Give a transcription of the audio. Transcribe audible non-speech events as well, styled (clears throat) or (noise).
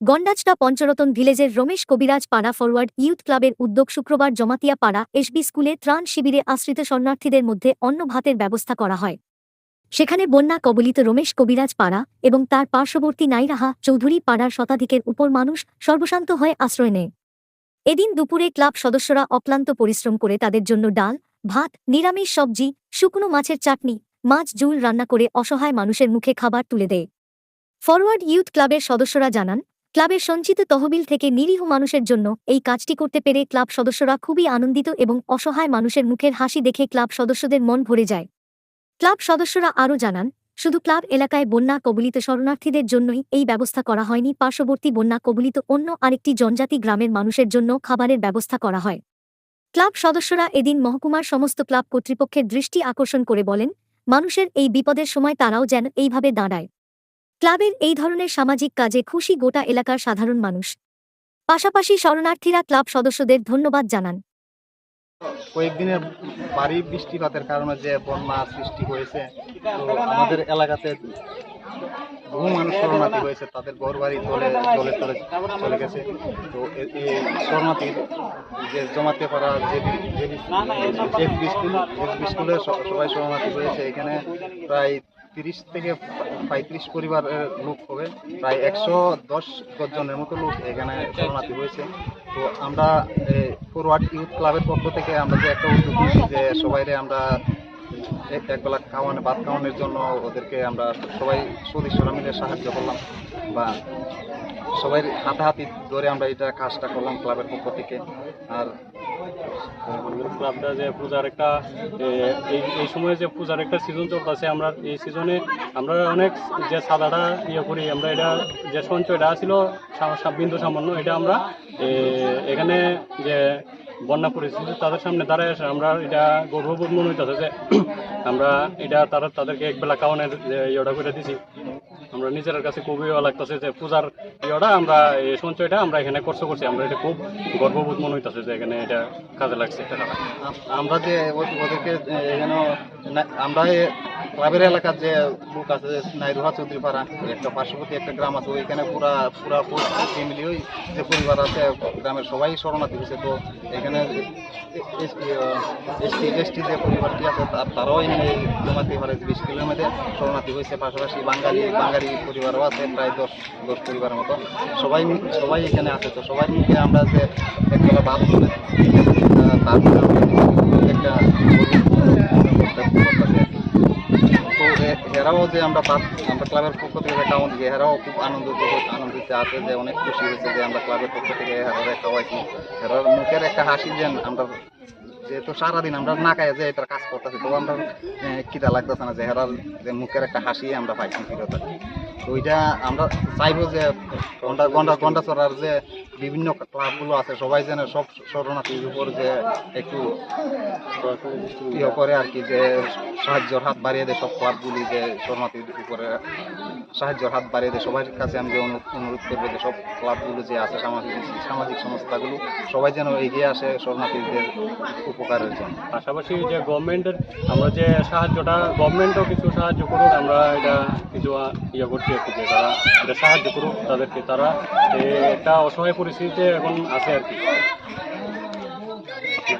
গন্ডাচটা পঞ্চরতন ভিলেজের রমেশ কবিরাজ পাড়া forward youth ক্লাবের উদ্যোগ শুক্রবার জমাতিয়া পাড়া এসবি স্কুলে ত্রাণ শিবিরে আশ্রিত শরণার্থীদের মধ্যে অন্ন ভাতের ব্যবস্থা করা হয়। সেখানে বন্যা কবলিত রমেশ কবিরাজ পাড়া এবং তার পার্শ্ববর্তী নাইরাহা চৌধুরী পাড়ার শতাধিকের উপর মানুষ সর্বশান্ত হয়ে আশ্রয় নেয়। এদিন দুপুরে ক্লাব সদস্যরা অক্লান্ত পরিশ্রম করে তাদের জন্য ডাল, ভাত, নিরামিষ সবজি, শুকনো মাছের চাটনি, মাছ জুল রান্না করে অসহায় মানুষের মুখে খাবার তুলে দেয়। ফরওয়ার্ড ইউথ ক্লাবের সদস্যরা জানান ক্লাবের সঞ্চিত তহবিল থেকে নিরীহ মানুষের জন্য এই কাজটি করতে পেরে ক্লাব সদস্যরা খুবই আনন্দিত এবং অসহায় মানুষের মুখের হাসি দেখে ক্লাব সদস্যদের মন ভরে যায়। ক্লাব সদস্যরা আরও জানান, শুধু ক্লাব এলাকায় বন্যা, কবলিত শরণার্থীদের জন্যই এই ব্যবস্থা করা হয়নি। পার্শ্ববর্তী বন্যা, কবলিত অন্য আরেকটি জনজাতি গ্রামের মানুষের জন্য খাবারের ব্যবস্থা করা হয়। ক্লাব সদস্যরা এদিন মহকুমার সমস্ত ক্লাব কর্তৃপক্ষের দৃষ্টি আকর্ষণ করে বলেন, মানুষের এই বিপদের সময় তারাও যেন এইভাবে দাঁড়ায়। ক্লাবের এই ধরনের সামাজিক কাজে খুশি গোটা এলাকার সাধারণ মানুষ। পাশাপাশি শরণার্থীরা ক্লাব সদস্যদের ধন্যবাদ জানান। কয়েকদিনের ভারী বৃষ্টিপাতের কারণে যে বন্যা সৃষ্টি হয়েছে আমাদের এলাকাতে বহু মানুষ শরণার্থী হয়েছে, তাদের ঘর বাড়ি জলে জলে চলে চলে গেছে। তো এই যে জমাতে পারা যে এফবি স্কুল সবাই শরণার্থী হয়েছে। এখানে প্রায় তিরিশ থেকে পঁয়ত্রিশ পরিবারের লোক হবে। প্রায় একশো দশ জনের মতো লোক এখানে শরণার্থী হয়েছে। তো আমরা ফরওয়ার্ড ইউথ ক্লাবের পক্ষ থেকে আমরা যে একটা উদ্যোগ নিয়েছি যে সবাইরে আমরা একবেলা খাওয়ানো, ভাত খাওয়ানোর জন্য ওদেরকে আমরা সবাই সদস্যরা মিলে সাহায্য করলাম বা সবাই হাতাহাতি ধরে আমরা এটা কাজটা করলাম ক্লাবের পক্ষ থেকে। আর ক্লাবটা যে পূজার একটা এই এই সময়ে যে পূজার একটা সিজন চলতেছে, আমরা এই সিজনে আমরা অনেক যে সাদাটা ইয়ে করি, আমরা এটা যে সঞ্চয়টা ছিল বিন্দু সামান্য, এটা আমরা এখানে যে বন্যা পরিস্থিতি তাদের সামনে দাঁড়ায় আসে আমরা এটা গর্ববোধ মনে হইতেছে যে (clears throat) আমরা এটা তারা তাদেরকে একবেলা যে ইয়েটা করে দিছি। আমরা নিজের কাছে খুবই লাগতেছে যে পূজার ইয়েটা আমরা, এই সঞ্চয়টা আমরা এখানে খরচ করছি। আমরা এটা খুব গর্ববোধ মনে হইতেছে যে এখানে এটা কাজে লাগছে। আমরা যে ওদেরকে এখানে আমরা ক্লাবের এলাকার যে লোক আছে নাইরুহা চৌধুরী পাড়া, একটা পার্শ্ববর্তী একটা গ্রাম আছে, ওইখানে পুরা পুরা ফ্যামিলি ওই যে পরিবার আছে, গ্রামের সবাই শরণার্থী হয়েছে। তো এখানে এসটি এসটি যে পরিবারটি আছে তারাও এখানে জমাতে পারে বিশ কিলোমিটার শরণার্থী হয়েছে। পাশাপাশি বাঙালি বাঙালি পরিবারও আছে, প্রায় দশ দশ পরিবারের মতো। সবাই সবাই এখানে আছে। তো সবাই মিলে আমরা যে একবেলা ভাত করে তারপরে একটা করতেছি তো এ- এরাও যে আমরা আমরা ক্লাবের পক্ষ থেকে খাওয়ান দিই, এরাও খুব আনন্দিত আনন্দিত আছে যে অনেক খুশি হয়েছে যে আমরা ক্লাবের পক্ষ থেকে এরারে খাওয়াইছি এরার মুখের একটা হাসি যেন আমরা যেহেতু সারাদিন আমরা না খাই, যে এটার কাজ করতেছি তো আমরা কিটা লাগতেছে না যে হেরার যে মুখের একটা হাসি আমরা পাইছি ফিরত। তো ওইটা আমরা চাইব যে গন্ডা গন্ডা গন্ডা চড়ার যে বিভিন্ন ক্লাবগুলো আছে সবাই যেন সব শরণার্থীর উপর যে একটু ইয়ে করে আর কি যে সাহায্যর হাত বাড়িয়ে দেয় সব ক্লাবগুলি যে শরণার্থীর উপরে সাহায্যর হাত বাড়িয়ে দেয় সবার কাছে আমি যে অনুরোধ করব যে সব ক্লাবগুলো যে আছে সামাজিক সামাজিক সংস্থাগুলো সবাই যেন এগিয়ে আসে শরণার্থীদের উপকারের জন্য। পাশাপাশি যে গভর্নমেন্টের আমরা যে সাহায্যটা গভর্নমেন্টও কিছু সাহায্য করুক আমরা এটা কিছু ইয়ে করছি কি যে তারা এটা সাহায্য করুক তাদেরকে তারা এ, একটা অসহায় পরিস্থিতিতে এখন আছে আর কি